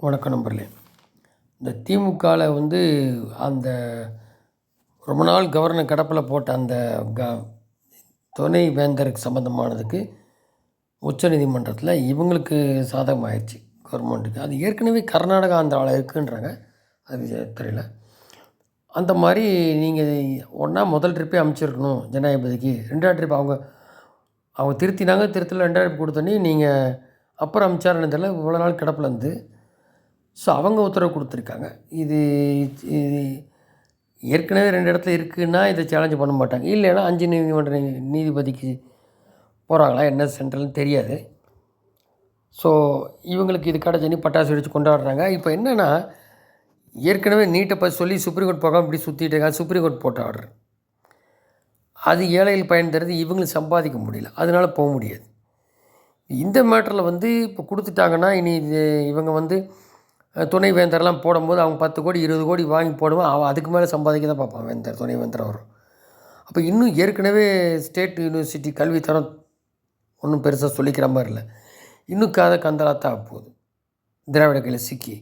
வணக்கம் நம்பர்லே இந்த திமுகவில் வந்து அந்த ரொம்ப நாள் கவர்னர் கடப்பில் போட்ட அந்த க துணை வேந்தருக்கு சம்மந்தமானதுக்கு உச்சநீதிமன்றத்தில் இவங்களுக்கு சாதகமாகிடுச்சு கவர்மெண்ட்டுக்கு அது ஏற்கனவே கர்நாடகா ஆந்திராவில் இருக்குன்றாங்க அது தெரியல அந்த மாதிரி நீங்கள் ஒன்றா முதல் ட்ரிப்பே அமைச்சிருக்கணும் ஜனாதிபதிக்கு ரெண்டாவது ட்ரிப் அவங்க அவங்க திருத்தினாங்க திருத்தல ரெண்டாவது ட்ரிப் கொடுத்தோன்னே நீங்கள் அப்புறம் அமைச்சாருன்னு தெரியல இவ்வளோ நாள் கிடப்பில் இருந்து ஸோ அவங்க உத்தரவு கொடுத்துருக்காங்க. இது இது ஏற்கனவே ரெண்டு இடத்துல இருக்குன்னா இதை சேலஞ்சு பண்ண மாட்டாங்க. இல்லைன்னா அஞ்சு நீதிமன்ற நீதிபதிக்கு போகிறாங்களா என்ன சென்ட்ரல்னு தெரியாது. ஸோ இவங்களுக்கு இது கிடச்சனி பட்டாசு வெடித்து கொண்டாடுறாங்க. இப்போ என்னென்னா ஏற்கனவே நீட்டை பற்றி சொல்லி சுப்ரீம் கோர்ட் போகாமல் இப்படி சுற்றிட்டு இருக்காங்க. சுப்ரீம் கோர்ட் போட்ட ஆர்டர் அது ஏழைகள் பயன் தருது இவங்களும் சம்பாதிக்க முடியல. அதனால் போக முடியாது. இந்த மேட்டரில் வந்து இப்போ கொடுத்துட்டாங்கன்னா இனி இது இவங்க வந்து துணை வேந்தர்லாம் போடும்போது அவங்க பத்து கோடி இருபது கோடி வாங்கி போடுவான் அவன் அதுக்கு மேலே சம்பாதிக்க தான் பார்ப்பான் வேந்தர் துணை வேந்தர் வரும் அப்போ இன்னும் ஏற்கனவே ஸ்டேட் யூனிவர்சிட்டி கல்வித்தரம் ஒன்றும் பெருசாக சொல்லிக்கிற மாதிரி இல்லை. இன்னும் காதை கந்தலாத்தான் போகுது. திராவிட கையில் சிக்கி.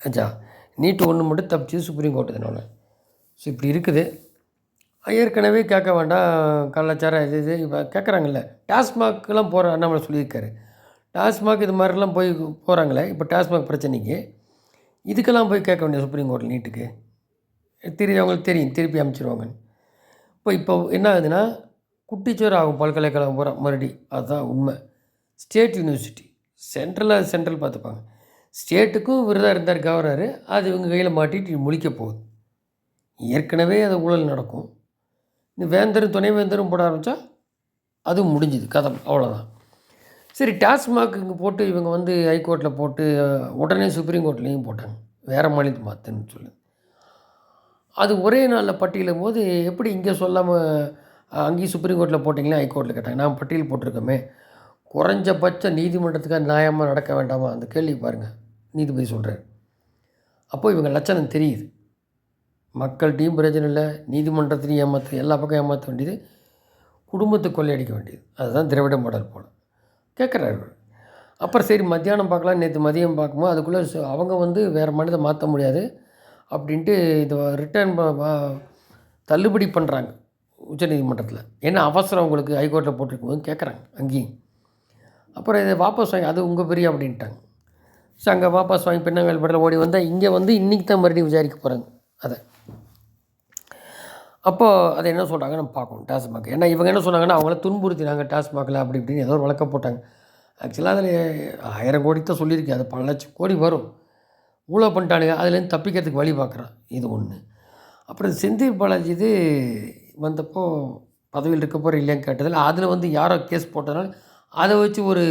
ஆச்சா நீட்டு ஒன்று மட்டும் தப்பிச்சு சுப்ரீம் கோர்ட்டு தானே ஸோ இப்படி இருக்குது. ஏற்கனவே கேட்க வேண்டாம் கலாச்சாரம் இது இது இப்போ கேட்குறாங்கல்ல டாஸ்மாக்லாம் போகிற அண்ணாமலை சொல்லியிருக்காரு. டாஸ்மாக் இது மாதிரிலாம் போய் போகிறாங்களே இப்போ டாஸ்மாக் பிரச்சனைக்கு. இதுக்கெல்லாம் போய் கேட்க வேண்டிய சுப்ரீம் கோர்ட்டில் நீட்டுக்கு. தெரியும் அவங்களுக்கு தெரியும் திருப்பி அமைச்சிருவாங்கன்னு. இப்போ இப்போ என்ன ஆகுதுன்னா குட்டிச்சோர் ஆகும் பல்கலைக்கழகம் போகிற மறுபடி. அதுதான் உண்மை. ஸ்டேட் யூனிவர்சிட்டி சென்ட்ரலாக சென்ட்ரல் பார்த்துப்பாங்க. ஸ்டேட்டுக்கும் விருதாக இருந்தார் கவர்னர். அது இவங்க கையில் மாட்டிட்டு முழிக்க போகுது. ஏற்கனவே அது ஊழல் நடக்கும். இந்த வேந்தரும் துணை வேந்தரும் போட ஆரம்பித்தா அதுவும் முடிஞ்சுது கதை அவ்வளோதான் சரி டாஸ்மாக் இங்கே போட்டு இவங்க வந்து ஹைகோர்ட்டில் போட்டு உடனே சுப்ரீம் கோர்ட்லேயும் போட்டாங்க. வேறு மாநிலத்து மாற்றுன்னு சொல்லி. அது ஒரே நாளில் பட்டியலும் போது எப்படி இங்கே சொல்லாமல் அங்கேயும் சுப்ரீம் கோர்ட்டில் போட்டிங்களே ஹைகோர்ட்டில் கேட்டாங்க. நான் பட்டியல் போட்டிருக்கோமே. குறைஞ்சபட்ச நீதிமன்றத்துக்காக நியாயமாக நடக்க வேண்டாமா? அந்த கேள்வி பாருங்கள் நீதிபதி சொல்கிறார் அப்போது இவங்க லட்சணம் தெரியுது. மக்கள்கிட்டையும் பிரச்சனை இல்லை நீதிமன்றத்திலையும் ஏமாற்று எல்லா பக்கம் ஏமாற்ற வேண்டியது குடும்பத்தை கொள்ளையடிக்க வேண்டியது. அதுதான் திராவிட மாடல் போல. கேட்குறாரு அப்புறம் சரி மத்தியானம் பார்க்கலாம் நேற்று மதியம் பார்க்கும்போது அதுக்குள்ளே அவங்க வந்து வேறு மனித மாற்ற முடியாது அப்படின்ட்டு இது ரிட்டர்ன் தள்ளுபடி பண்ணுறாங்க உச்சநீதிமன்றத்தில். என்ன அவசரம் உங்களுக்கு ஹைகோர்ட்டில் போட்டிருக்கும்போது கேட்குறாங்க அங்கேயும். அப்புறம் இதை வாபஸ் வாங்கி அது உங்கள் பெரிய அப்படின்ட்டாங்க. ஸோ அங்கே வாபஸ் வாங்கி பின்னங்கள் படத்தில் ஓடி வந்தால் இங்கே வந்து இன்றைக்கி தான் மறுபடியும் விசாரிக்க போகிறாங்க அதை. அப்போது அதை என்ன சொல்கிறாங்க நம்ம பார்க்கணும். டாஸ்மாக். ஏன்னா இவங்க என்ன சொன்னாங்கன்னா அவங்கள துன்புறுத்தினாங்க டாஸ்மாகில் அப்படி இப்படின்னு ஏதோ ஒரு போட்டாங்க. ஆக்சுவலாக அதில் ஆயிரம் கோடி தான் சொல்லியிருக்கேன். அது பல லட்சம் கோடி வரும். ஊழல் பண்ணிட்டானுங்க. அதுலேருந்து தப்பிக்கிறதுக்கு வழி பார்க்குறான். இது ஒன்று அப்புறம் செந்தில் பாலாஜி இது வந்தப்போ பதவியில் இருக்க போகிற இல்லையான்னு கேட்டதில் அதில் வந்து யாரோ கேஸ் போட்டதுனால அதை வச்சு ஒரு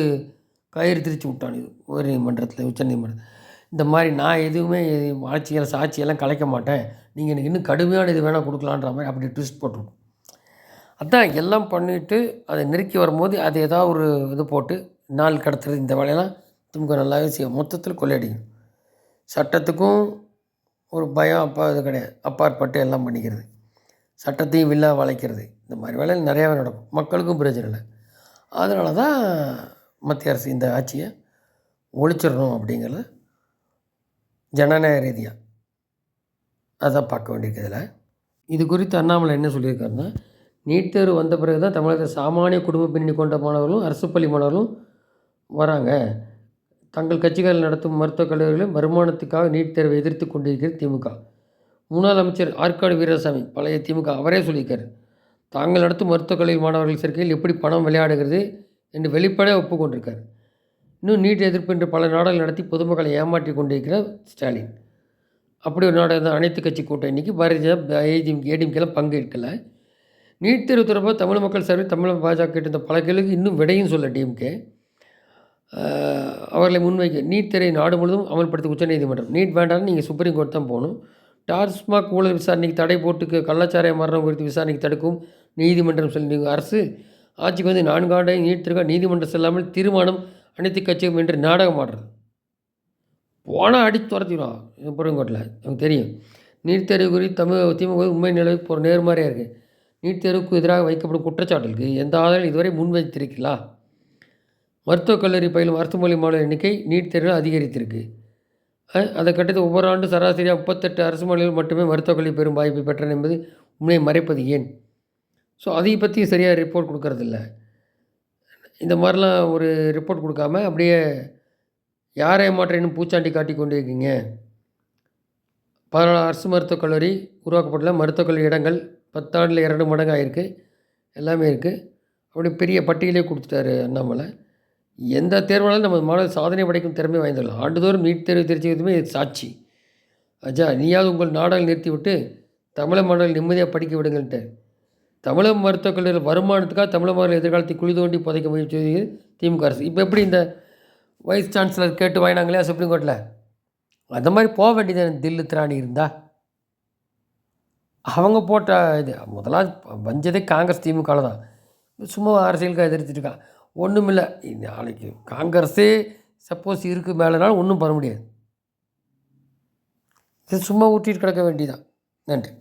கயிறு திரிச்சு விட்டான் இது. உயர்நீதிமன்றத்தில் உச்சநீதிமன்றத்தில் இந்த மாதிரி நான் எதுவுமே ஆட்சியெல்லாம் சாட்சியெல்லாம் கலைக்க மாட்டேன். நீங்கள் எனக்கு இன்னும் கடுமையான இது வேணால் கொடுக்கலான்ற மாதிரி அப்படி ட்விஸ்ட் போட்டுருக்கும். அதான் எல்லாம் பண்ணிவிட்டு அதை நெருக்கி வரும்போது அது ஏதாவது ஒரு இது போட்டு நாள் கடத்துறது இந்த வேலையெல்லாம் திமுக நல்லாவே செய்யும். மொத்தத்தில் கொள்ளையடிக்கும். சட்டத்துக்கும் ஒரு பயம் அப்பா இது கிடையாது. அப்பாற்பட்டு எல்லாம் பண்ணிக்கிறது. சட்டத்தையும் வில்லா வளைக்கிறது. இந்த மாதிரி வேலைகள் நிறையாவே நடக்கும். மக்களுக்கும் பிரச்சனை இல்லை. அதனால தான் மத்திய அரசு இந்த ஆட்சியை ஒழிச்சிடணும் அப்படிங்கிறது ஜனநாயக ரீதியாக அதான் பார்க்க வேண்டியிருக்குதுல இதில். இது குறித்து அண்ணாமலை என்ன சொல்லியிருக்காருன்னா நீட் தேர்வு வந்த பிறகு தான் தமிழகத்தில் சாமானிய குடும்ப பின்னணி கொண்ட மாணவர்களும் அரசு பள்ளி மாணவர்களும் வராங்க. தங்கள் கட்சிகள் நடத்தும் மருத்துவக் கல்லூரிகளில் வருமானத்துக்காக நீட் தேர்வை எதிர்த்து கொண்டிருக்கிறது திமுக. முன்னாள் அமைச்சர் ஆற்காடு வீரசாமி பழைய திமுக அவரே சொல்லியிருக்காரு. தாங்கள் நடத்தும் மருத்துவக் கல்லூரி மாணவர்கள் சேர்க்கையில் எப்படி பணம் விளையாடுகிறது என்று வெளிப்படையாக ஒப்புக்கொண்டிருக்கார். இன்னும் நீட் எதிர்ப்பு என்று பல நாடுகள் நடத்தி பொதுமக்களை ஏமாற்றி கொண்டிருக்கிறார் ஸ்டாலின். அப்படி ஒரு நாடகம் தான் அனைத்து கட்சி கூட்டம் இன்றைக்கி பாரதிய ஏடிஎம் ஏடிஎம்கெல்லாம் பங்கேற்கலை நீட் தேர்வு தொடர்பாக தமிழ் மக்கள் சார்பில் தமிழக பாஜக கேட்டிருந்த பல கேள்விக்கு இன்னும் விடையும் சொல்ல டிஎம்கே அவர்களை முன்வைக்க நீட் திரை நாடு முழுவதும் அமல்படுத்த உச்சநீதிமன்றம் நீட் வேண்டாம்னு நீங்கள் சுப்ரீம் கோர்ட் தான் போகணும். டாஸ்மாக் ஊழல் விசாரணைக்கு தடை போட்டு கள்ளச்சாராய மரணம் குறித்து விசாரணைக்கு தடுக்கும் நீதிமன்றம் சொல்லி அரசு. ஆட்சிக்கு வந்து நான்கு ஆண்டை நீட் திருக்க நீதிமன்றம் செல்லாமல் தீர்மானம் அனைத்து கட்சியும் என்று நாடகம் ஆடுறது. போனால் அடித்து துரத்திடுவான். புறங்கோட்டில். நமக்கு எனக்கு தெரியும். நீட் தேர்வு குறித்து தமிழ் திமுக உண்மை நிலை போகிற நேர்மாறியாக இருக்குது நீட் தேர்வுக்கு எதிராக வைக்கப்படும் குற்றச்சாட்டுகளுக்கு எந்த ஆதரவு இதுவரை முன்வைத்திருக்கலாம் மருத்துவக் கல்லூரி பயிலும் மருத்துவமனை மாணவர் எண்ணிக்கை நீட் தேர்வில் அதிகரித்திருக்கு. அதை கட்டத்து ஒவ்வொரு ஆண்டு சராசரியாக முப்பத்தெட்டு அரசு மாநிலங்கள் மட்டுமே மருத்துவக் கல்வி பெறும் வாய்ப்பை பெற்றன என்பது உண்மையை மறைப்பது ஏன்? ஸோ அதை பற்றி சரியாக ரிப்போர்ட் கொடுக்கறதில்ல. இந்த மாதிரிலாம் ஒரு ரிப்போர்ட் கொடுக்காம அப்படியே யாரை ஏமாற்றேன்னு பூச்சாண்டி காட்டி கொண்டு இருக்கீங்க. பதினாலு அரசு மருத்துவக் கல்லூரி உருவாக்கப்பட்டுள்ள மருத்துவக் கல்லூரி இடங்கள் பத்தாண்டில் இரண்டு மடங்கு ஆகிருக்கு எல்லாமே இருக்குது அப்படி பெரிய பட்டியலே கொடுத்துட்டாரு அண்ணாமலை. எந்த தேர்வாலும் நம்ம மாணவர் சாதனை படைக்கும் திறமை வாய்ந்துள்ளோம் ஆண்டுதோறும் நீட் தேர்வு தெரிஞ்சுக்கிறதுமே சாட்சி. அஜா நீயாவது உங்கள் நாடகம் நிறுத்திவிட்டு தமிழக மாணவர்கள் நிம்மதியாக படிக்க விடுங்கள்ட்டு தமிழக மருத்துவக் கல்லூரியில் வருமானத்துக்காக தமிழக மாணவர்கள் எதிர்காலத்தை குழி தோண்டி புதைக்க முயற்சி செய்யுது திமுக அரசு. இப்போ எப்படி இந்த வைஸ் சான்சலர் கேட்டு வாங்கினாங்களே சுப்ரீம் கோர்ட்டில் அந்த மாதிரி போக வேண்டியது தில்லு திராணி இருந்தா? அவங்க போட்ட இது முதலாவது வஞ்சதே காங்கிரஸ் திமுகவில் தான். சும்மா அரசியலுக்கு எதிர்த்துட்டு இருக்கான். ஒன்றும் இல்லை. நாளைக்கு காங்கிரஸே சப்போஸ் இருக்கு மேலேனாலும் ஒன்றும் பண்ண முடியாது. இது சும்மா ஊட்டிட்டு கிடக்க வேண்டியதான் நன்றி.